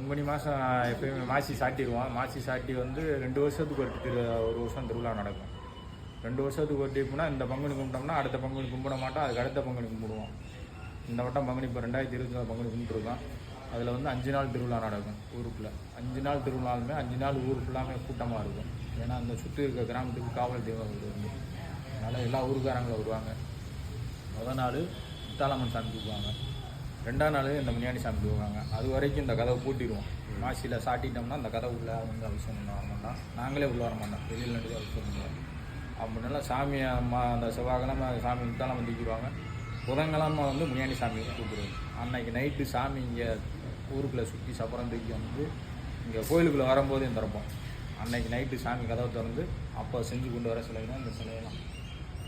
பங்குனி மாதம் எப்பயுமே மாசி சாட்டிடுவோம். மாசி சாட்டி வந்து ரெண்டு வருஷத்துக்கு ஒரு திரு ஒரு வருஷம் திருவிழா நடக்கும். ரெண்டு வருஷத்துக்கு ஒரு டிப்புனா இந்த பங்குனி கும்பிட்டோம்னா அடுத்த பங்குனி கும்பிட மாட்டோம் அதுக்கு அடுத்த பங்குனி கும்பிடுவோம். இந்த வட்டம் பங்குனி இப்போ ரெண்டாயிரத்தி இருபத்தி நாலு பங்குனி கும்பிட்டுருக்கோம். அதில் வந்து அஞ்சு நாள் திருவிழா நடக்கும் ஊருக்குள்ளே. அஞ்சு நாள் திருவிழாலுமே அஞ்சு நாள் ஊர் ஃபுல்லாமே கூட்டமாக இருக்கும். ஏன்னா அந்த சுற்றி இருக்க கிராமத்துக்கு காவல் தெய்வம் வந்து அதனால் எல்லா ஊருக்காரங்களும் வருவாங்க. முத நாள் முத்தாலம்மன் சாமி கூப்பிடுவாங்க ரெண்டாம் நாள் இந்த முனியாண்டி சாமி கூப்பிடுவாங்க அது வரைக்கும் இந்த கதவை பூட்டிடுவோம். மாசியில் சாட்டிட்டோம்னா அந்த கதவு உள்ளே வந்து அவசியம் பண்ண வர மாட்டோம் நாங்களே உள்ளே வர மாட்டோம். வெளியில் நடுவே அவசியம் பண்ணுவோம். அப்படினால சாமியை அம்மா அந்த செவ்வாய்க்கிழமை சாமி முத்தாலம்மன் தூக்கிடுவாங்க புதன்கிழமை வந்து முனியாண்டி சாமி கூப்பிடுவோம். அன்னைக்கு நைட்டு சாமி இங்கே ஊருக்குள்ளே சுற்றி சப்பரம் தூக்கி வந்து இங்கே கோயிலுக்குள்ளே வரும்போதே திறப்போம். அன்னைக்கு நைட்டு சாமி கதவை திறந்து அப்போ செஞ்சு கொண்டு வர சிலை தான் இந்த சிலையெல்லாம்.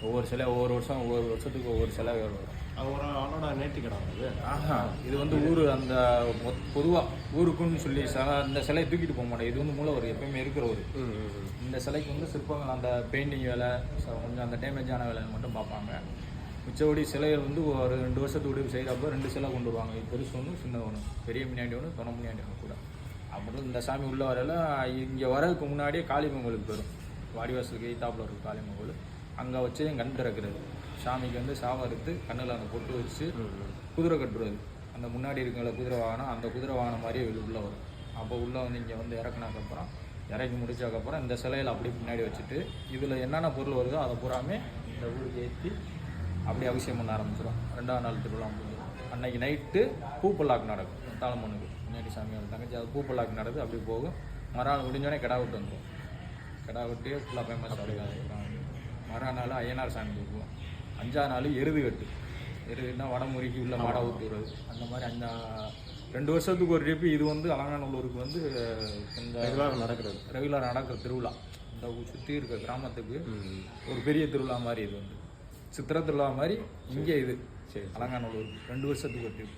ஒவ்வொரு சிலை ஒவ்வொரு வருஷம் ஒவ்வொரு வருஷத்துக்கு ஒவ்வொரு சிலை வரும். அது ஒரு ஆளோட நேர்த்திக்கடம் அது. ஆஹா. இது வந்து ஊர் அந்த பொதுவாக ஊருக்குன்னு சொல்லி சிலை இந்த சிலையை தூக்கிட்டு போக மாட்டோம் இது வந்து மூலவர் எப்பயுமே இருக்கிற ஒரு இந்த சிலைக்கு வந்து சிற்பங்கள் அந்த பெயிண்டிங் வேலை ச- கொஞ்சம் அந்த டேமேஜான வேலை மட்டும் பார்ப்பாங்க. மிச்சபடி சிலைகள் வந்து ஒரு ரெண்டு வருஷத்துக்கு செய்கிறப்போ ரெண்டு சிலை கொண்டு வருவாங்க. இது பெருசு ஒன்று சின்ன ஒன்று பெரிய முன்னாடி ஒன்று துணை முன்னாடி ஒன்று கூட. அப்புறம் இந்த சாமி உள்ள வரையில இங்கே வரதுக்கு முன்னாடியே காளிமங்கலுக்கு போயிடும். வாடிவாசலுக்கு எய்த்தாப்புல இருக்கும் காளிமங்கல் அங்கே வச்சு என் கண் திறக்கிறது. சாமிக்கு வந்து சாவம் அறுத்து கண்ணில் அந்த பொட்டு வச்சு குதிரை கட்டுறது. அந்த முன்னாடி இருக்கிற குதிரை வாகனம் அந்த குதிரை வாகனம் மாதிரியே உள்ளே வரும். அப்போ உள்ளே வந்து இங்கே வந்து இறக்குனதுக்கப்புறம் இறக்கி முடிச்சதுக்கப்புறம் இந்த சிலையில் அப்படியே பின்னாடி வச்சுட்டு இதில் என்னென்ன பொருள் வருதோ அதை பூராமே இந்த ஊருக்கு ஏற்றி அப்படியே அபிஷேகம் பண்ண ஆரம்பிச்சிடும் ரெண்டாவது நாள் திருவிழா முடிஞ்சிடும் அன்னைக்கு நைட்டு பூப்பல்லாக்கு நடக்கும். தாளமனுக்கு முன்னாடி சாமியோட தங்கச்சி அது பூப்பல்லாக்கு நடக்குது அப்படியே போகும். மறுநாள் முடிஞ்சோடனே கிடா விட்டு வந்துடும் கிடா விட்டு ஃபுல்லாக ஃபேமஸ் ஆகிடும் மறுநாள் ஐயனார் சாமி தூக்குவோம் அஞ்சாவது நாள் எருது கட்டு எருதுன்னா வடமுறைக்கு உள்ள மாடை ஊற்றுறது அந்த மாதிரி அஞ்சா ரெண்டு வருஷத்துக்கு ஒரு ட்ரிப்பு இது வந்து அலங்காநல்லூருக்கு வந்து இந்த ரெகுலராக நடக்கிறது. ரெகுலர் நடக்கிற திருவிழா. இந்த சுற்றி இருக்க கிராமத்துக்கு ஒரு பெரிய திருவிழா மாதிரி இது வந்து சித்திரை திருவிழா மாதிரி இங்கே இது. சரி. அலங்காநல்லூர். ரெண்டு வருஷத்துக்கு ஒரு ட்ரிப்